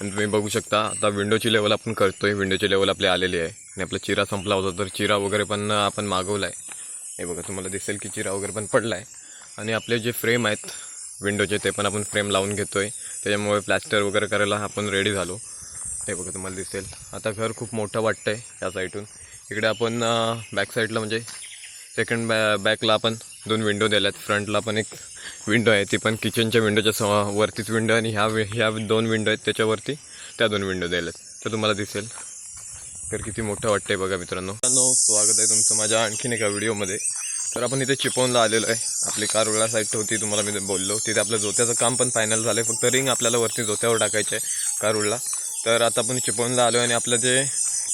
आणि तुम्ही बघू शकता आता विंडोची लेवल आपण करतोय. विंडोची लेवल आपली आलेली आहे. आणि आपला चिरा संपला होता तर चिरा वगैरे पण आपण मागवला आहे हे बघा तुम्हाला दिसेल की चिरा वगैरे पण पडला आहे आणि आपले जे फ्रेम आहेत विंडोचे ते पण आपण फ्रेम लावून घेतोय. त्याच्यामुळे प्लॅस्टर वगैरे करायला आपण रेडी झालो. हे बघा तुम्हाला दिसेल. आता घर खूप मोठं वाटतं आहे या साईडून इकडे आपण बॅक साईडला म्हणजे सेकंड बॅ बॅकला आपण दोन विंडो दिल्यात. फ्रंटला पण एक विंडो आहे ती पण किचनच्या विंडोच्या वरतीच विंडो आणि ह्या वि- ह्या दोन विंडो आहेत त्याच्यावरती त्या दोन विंडो द्यायला तर तुम्हाला दिसेल. तर किती मोठं वाटतंय बघा मित्रांनो. मित्रांनो स्वागत आहे तुमचं माझ्या आणखीन एका व्हिडिओमध्ये. तर आपण इथे चिपवूनला आलेलो आहे. आपली कार वेगळ्या साईड होती तुम्हाला मी बोललो. तिथे आपलं जोत्याचं काम पण फायनल झालं आहे फक्त रिंग आपल्याला वरती जोत्यावर टाकायचं आहे कार तर आता आपण चिपवूनला आलो आहे आणि आपलं जे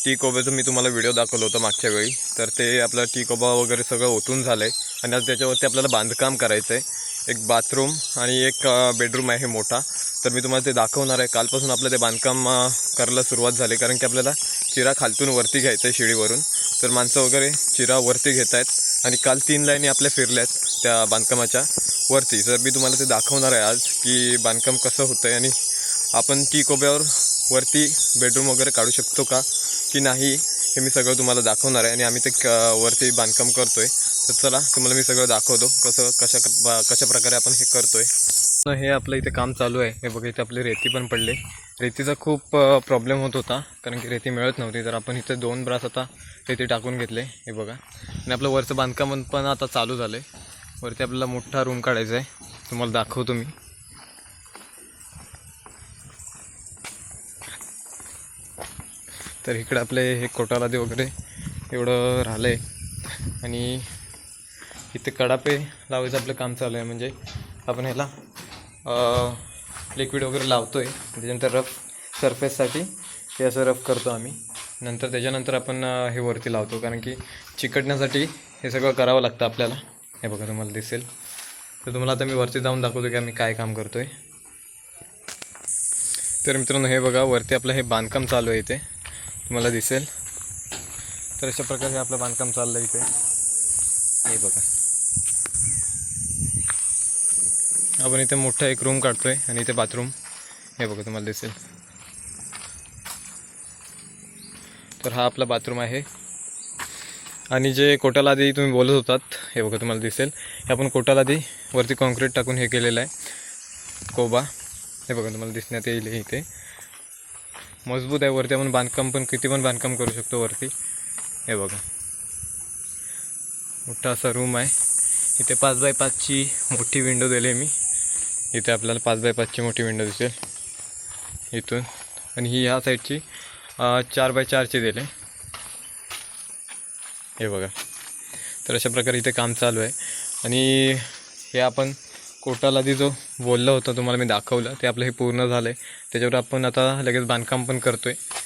टी कोब्याचं मी तुम्हाला व्हिडिओ दाखवलं होतं मागच्या वेळी. तर ते आपलं टी कोबा वगैरे सगळं ओतून झालं आहे आणि आज त्याच्यावरती आपल्याला बांधकाम करायचं आहे एक बाथरूम आणि एक बेडरूम आहे मोठा. तर मी तुम्हाला ते दाखवणार आहे. कालपासून आपलं ते बांधकाम करायला सुरुवात झाली. कारण की आपल्याला चिरा खालतून वरती घ्यायचा आहे शिडीवरून. तर माणसं वगैरे चिरा वरती घेत आहेत आणि काल तीन लाईनी आपल्या फिरल्या आहेत त्या बांधकामाच्या वरती. तर मी तुम्हाला ते दाखवणार आहे आज की बांधकाम कसं होतं आहे आणि आपण टी कोब्यावर वरती बेडरूम वगैरे काढू शकतो का की नाही हे मी सगळं तुम्हाला दाखवणार आहे. आणि आम्ही ते क- वरती बांधकाम करतो आहे तर चला तुम्हाला मी सगळं दाखवतो कसं कशा बा- कशा प्रकारे आपण हे करतोय. तर हे आपलं इथे काम चालू आहे. हे बघा इथे आपली रेती पण पडले. रेतीचा खूप प्रॉब्लेम होत होता कारण की रेती मिळत नव्हती. तर आपण इथे दोन ब्रास आता रेती टाकून घेतले हे बघा. आणि आपलं वरचं बांधकाम पण आता चालू झालं आहे वरती आपल्याला मोठा रूम काढायचा आहे. तुम्हाला दाखवतो मी. तर इकडं आपले हे कोटालादी वगैरे एवढं राहिलं आहे आणि इथे कडापे लावायचं आपलं काम चालू आहे. म्हणजे आपण ह्याला लिक्विड वगैरे लावतो आहे त्याच्यानंतर रफ सरफेससाठी ते असं रफ करतो आम्ही. नंतर त्याच्यानंतर आपण हे वरती लावतो. कारण की चिकटण्यासाठी हे सगळं करावं लागतं आपल्याला. हे बघा तुम्हाला दिसेल. तर तुम्हाला आता मी वरती जाऊन दाखवतो की आम्ही काय काम करतो आहे तर मित्रांनो हे बघा वरती आपलं हे बांधकाम चालू आहे इथे. तुम्हाला दिसेल. तर अशा प्रकारे आपलं बांधकाम चाललं आहे इथे. हे बघा. आपण इथे मोठा एक रूम काढतोय आणि इथे बाथरूम हे बघा तुम्हाला दिसेल. तर हा आपला बाथरूम आहे. आणि जे कोटाला आधी तुम्ही बोलत होतात हे बघा तुम्हाला दिसेल. हे आपण कोटाला आधी वरती कॉन्क्रीट टाकून हे केलेलं आहे. कोबा. हे बघा तुम्हाला दिसण्यात येईल हे इथे. मजबूत आहे वरती. आपण बांधकाम पण किती पण बांधकाम करू शकतो वरती. हे बघा. मोठा असा रूम आहे. इथे पाच बाय पाचची मोठी विंडो दिली आहे मी. इथे आपल्याला पाच बाय पाचची मोठी विंडो दिसेल. इथून. आणि ही ह्या साईडची चार बाय चारची दिली हे बघा. तर अशा प्रकारे इथे काम चालू आहे. आणि हे आपण कोटाला आधी जो बोललं होतं तुम्हाला मी दाखवलं ते आपलं हे पूर्ण झालं आहे त्याच्यावर आपण आता लगेच बांधकाम पण करतो आहे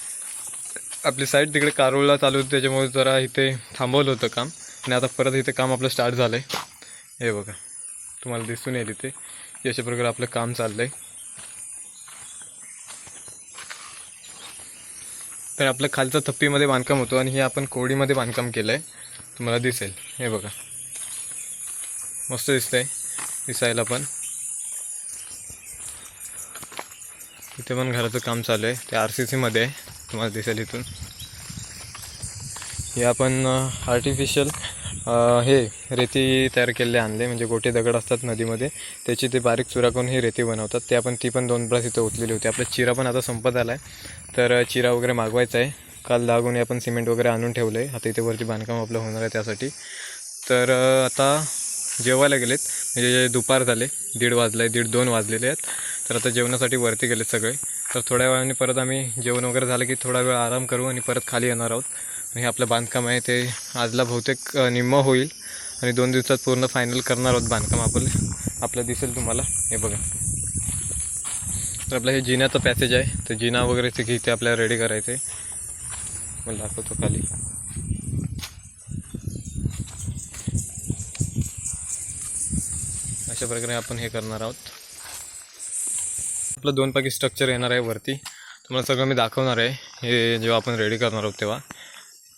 आपली साईड तिकडे कारोळला चालू होती त्याच्यामुळे जरा इथे थांबवलं होतं काम. आणि आता परत इथे काम आपलं स्टार्ट झालं आहे हे बघा. तुम्हाला दिसून येईल इथे. अशा प्रकारे आपलं काम चाललं आहे तर आपलं खालचं थप्पीमध्ये बांधकाम होतो आणि हे आपण कोडीमध्ये बांधकाम केलं आहे तुम्हाला दिसेल. हे बघा. मस्त दिसतंय. दिसायला पण. इथे पण घराचं काम चालू आहे ते आर सी सीमध्ये आहे. तुम्हाला दिसेल इथून. हे आपण आर्टिफिशियल हे रेती तयार केलेले आणले म्हणजे गोटे दगड असतात नदीमध्ये त्याची ते बारीक चुरा करून ही रेती बनवतात. ते आपण ती पण दोन ब्रास इथं ओतलेली होती. आपला चिरा पण आता संपत आला आहे तर चिरा वगैरे मागवायचा आहे. काल लागून आपण सिमेंट वगैरे आणून ठेवलं आहे आता इथे वरती बांधकाम आपलं होणार आहे त्यासाठी. तर आता जेवायला गेलेत. म्हणजे दुपार झाले. दीड वाजलं आहे दीड दोन वाजलेले आहेत. तर आता जेवणासाठी वरती गेलेत सगळे. तर थोड्या वेळाने परत आम्ही जेवण वगैरे झालं की थोडा वेळ आराम करू आणि परत खाली येणार आहोत. आणि हे आपलं बांधकाम आहे ते आजला बहुतेक अ, निम्म होईल. आणि दोन दिवसात पूर्ण फायनल करणार आहोत बांधकाम. आपलं आपलं दिसेल तुम्हाला. हे बघा. तर आपलं हे जिन्याचं पॅसेज आहे. तर जिना वगैरे ते इथे आपल्याला रेडी करायचं आहे मला दाखवतो खाली. अशा प्रकारे आपण हे करणार आहोत. आपलं दोन पाकी स्ट्रक्चर येणार आहे वरती. तुम्हाला सगळं मी दाखवणार आहे. हे जेव्हा आपण रेडी करणार आहोत तेव्हा.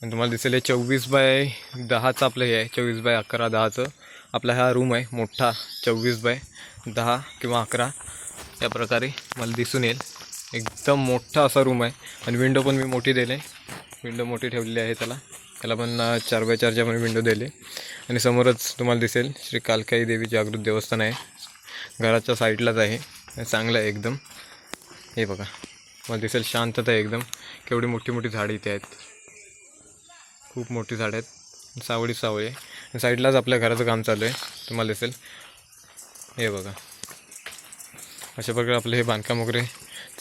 आणि तुम्हाला दिसेल हे चोवीस बाय दहाचं आपलं हे आहे चोवीस बाय अकरा दहाचं. आपला हा रूम आहे मोठा चोवीस बाय दहा किंवा अकरा. या प्रकारे मला दिसून येईल. एकदम मोठा असा रूम आहे. आणि विंडो पण मी मोठी दिले विंडो मोठी ठेवलेली आहे त्याला. त्याला पण चार बाय चारच्या पण विंडो दिले आणि समोरच तुम्हाला दिसेल श्री कालकाई देवी जागृत देवस्थान आहे. घराच्या साईडलाच आहे. चांगलं आहे एकदम. हे बघा. मला दिसेल शांतता आहे एकदम. केवढी मोठी मोठी झाडं इथे आहेत. खूप मोठी झाड आहेत. सावळी सावळी आहे. साईडलाच आपल्या घराचं काम चालू आहे. तुम्हाला दिसेल. हे बघा. अशा प्रकारे आपलं हे बांधकाम वगैरे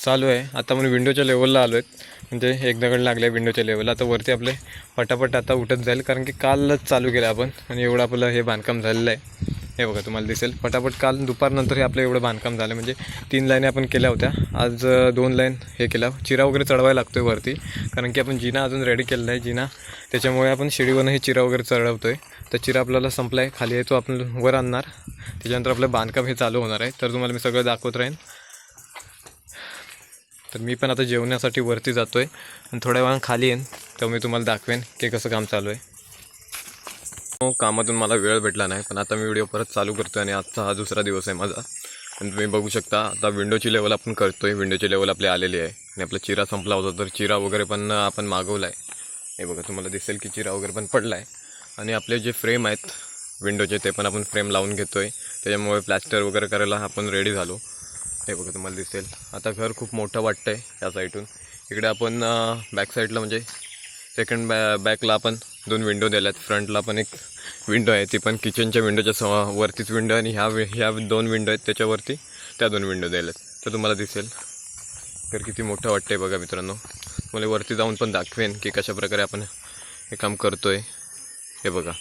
चालू आहे. आता म्हणून विंडोच्या लेवलला आलो आहेत म्हणजे एक दगड लागले आहे विंडोच्या लेवलला आता वरती आपले पटापट आता उठत जाईल. कारण की कालच चालू केलं आपण. आणि एवढं आपलं हे बांधकाम झालेलं आहे. हे बघा तुम्हाला दिसेल. पटापट काल दुपारनंतर हे आपलं एवढं बांधकाम झालं. म्हणजे तीन लाईनी आपण केल्या होत्या. आज दोन लाईन हे केल्या चिरा वगैरे चढवायला लागतो आहे वरती. कारण की आपण जिना अजून रेडी केलेला आहे जिना. त्याच्यामुळे आपण शिडीवरनं हे चिरा वगैरे चढवतो आहे तर चिरा आपल्याला संपला आहे खाली आहे तो आपण वर आणणार. त्याच्यानंतर आपलं बांधकाम हे चालू होणार आहे. तर तुम्हाला मी सगळं दाखवत राहीन. तर मी पण आता जेवण्यासाठी वरती जातो आहे आणि थोड्या वेळा खाली येईन तेव्हा मी तुम्हाला दाखवेन की कसं काम चालू आहे. हो कामातून मला वेळ भेटला नाही पण आता मी व्हिडिओ परत चालू करतो आणि आजचा हा दुसरा दिवस आहे माझा. आणि तुम्ही बघू शकता आता विंडोची लेवल आपण करतो आहे विंडोची लेवल आपली आलेली आहे. आणि आपला चिरा संपला होता तर चिरा वगैरे पण आपण मागवला आहे हे बघा तुम्हाला दिसेल की चिरा वगैरे पण पडला आहे आणि आपले जे फ्रेम आहेत विंडोचे ते पण आपण फ्रेम लावून घेतो आहे त्याच्यामुळे प्लॅस्टर वगैरे करायला आपण रेडी झालो. हे बघा तुम्हाला दिसेल. आता घर खूप मोठं वाटतं आहे या साईडून. इकडे आपण बॅक साईडला म्हणजे सेकंड बॅ बॅकला आपण दोन विंडो दिल्या आहेत फ्रंटला पण एक विंडो आहे. ती पण किचनच्या विंडोच्या स वरतीच विंडो आणि ह्या ह्या दोन विंडो आहेत त्याच्यावरती त्या दोन विंडो दिल्या आहेत तर तुम्हाला दिसेल. घर किती मोठं वाटतं आहे बघा मित्रांनो. मला वरती जाऊन पण दाखवेन की कशा प्रकारे आपण हे काम करतो आहे हे बघा.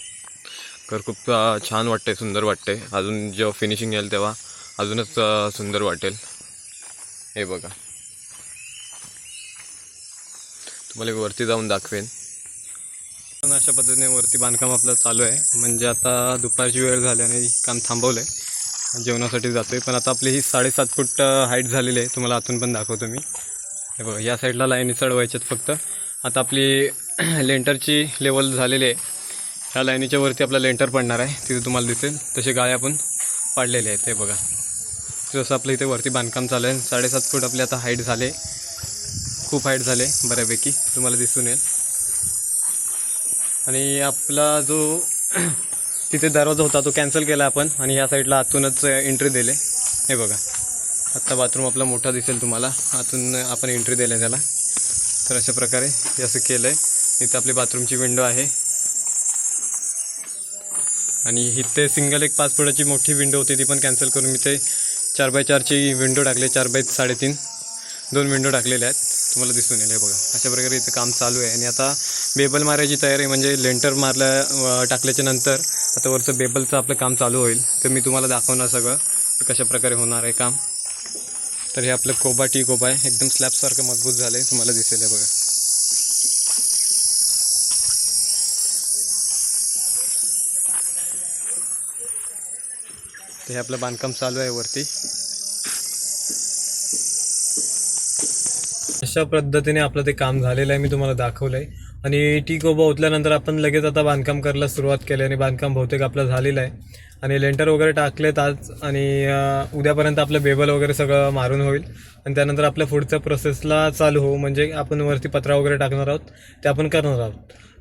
घर खूप छान वाटतं आहे सुंदर वाटतं आहे अजून जेव्हा फिनिशिंग येईल तेव्हा अजूनच सुंदर वाटेल. हे बघा. तुम्हाला एक वरती जाऊन दाखवेन. पण अशा पद्धतीने वरती बांधकाम आपलं चालू आहे. म्हणजे आता दुपारची वेळ झाली आणि काम थांबवलं आहे जेवणासाठी जातो आहे पण आता आपली ही साडेसात फूट हाईट झालेली आहे. तुम्हाला आतून पण दाखवतो मी. हे बघा या साईडला लाईनी चढवायच्यात फक्त. आता आपली लेंटरची लेवल झालेली आहे. ह्या लाईनीच्या वरती आपला लेंटर पडणार आहे. तिथे तुम्हाला दिसेल. तसे गाळे आपण पाडलेले आहेत. हे बघा. जसं आपलं इथे वरती बांधकाम चालू आहे. साडेसात फूट आपले आता हाईट झाले. खूप हाईट झाले बऱ्यापैकी तुम्हाला दिसून येईल. आणि आपला जो तिथे दरवाजा होता तो कॅन्सल केला आपण आणि ह्या साईडला आतूनच एंट्री दिले. हे बघा. आत्ता बाथरूम आपला मोठा दिसेल तुम्हाला. आतून आपण एंट्री दिली त्याला. तर अशा प्रकारे हे असं केलं आहे इथं आपली बाथरूमची विंडो आहे. आणि इथे सिंगल एक पाच फुटाची मोठी विंडो होती ती पण कॅन्सल करून मी ते चार बाय चारची विंडो टाकले चार बाय साडेतीन. दोन विंडो टाकलेल्या आहेत. तुम्हाला दिसून येईल हे बघा. अशा प्रकारे इथं काम चालू आहे. आणि आता बेबल मारायची तयारी म्हणजे लेंटर मारल्या टाकल्याच्या नंतर आता वरचं बेबलचं आपलं काम चालू होईल. तर मी तुम्हाला दाखवणार सगळं की कशा प्रकारे होणार आहे काम. तर हे आपलं कोबा टी कोबा आहे एकदम स्लॅबसारखं मजबूत झालं आहे तुम्हाला दिसेल हे बघा. ते हे आपलं बांधकाम चालू आहे वरती. अशा पद्धतीने आपलं ते काम झालेलं आहे मी तुम्हाला दाखवलं आहे आणि टी कोबा ओतल्यानंतर आपण लगेच आता बांधकाम करायला सुरुवात केली आणि बांधकाम बहुतेक आपलं झालेलं आहे. आणि लेंटर वगैरे टाकलेत आज आणि उद्यापर्यंत आपलं बेबल वगैरे सगळं मारून होईल. आणि त्यानंतर आपल्या पुढच्या प्रोसेसला चालू होऊ म्हणजे आपण वरती पत्रा वगैरे टाकणार आहोत ते आपण करणार आहोत.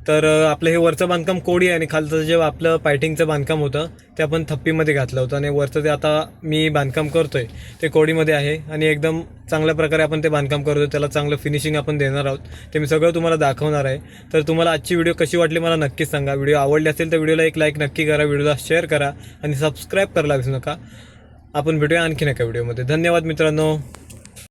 तर आपलं हे वरचं बांधकाम कोडी आहे आणि खालचं जे आपलं पायटिंगचं बांधकाम होतं ते आपण थप्पीमध्ये घातलं होतं आणि वरचं ते आता मी बांधकाम करतो आहे ते कोडीमध्ये आहे आणि एकदम चांगल्या प्रकारे आपण ते बांधकाम करतो त्याला चांगलं फिनिशिंग आपण देणार आहोत. ते मी सगळं तुम्हाला दाखवणार आहे. तर तुम्हाला आजची व्हिडिओ कशी वाटली मला नक्कीच सांगा. व्हिडिओ आवडली असेल तर व्हिडिओला एक लाईक नक्की करा व्हिडिओला शेअर करा आणि सबस्क्राईब करायला विसरू नका. आपण भेटूया आणखीन एका व्हिडिओमध्ये. धन्यवाद मित्रांनो.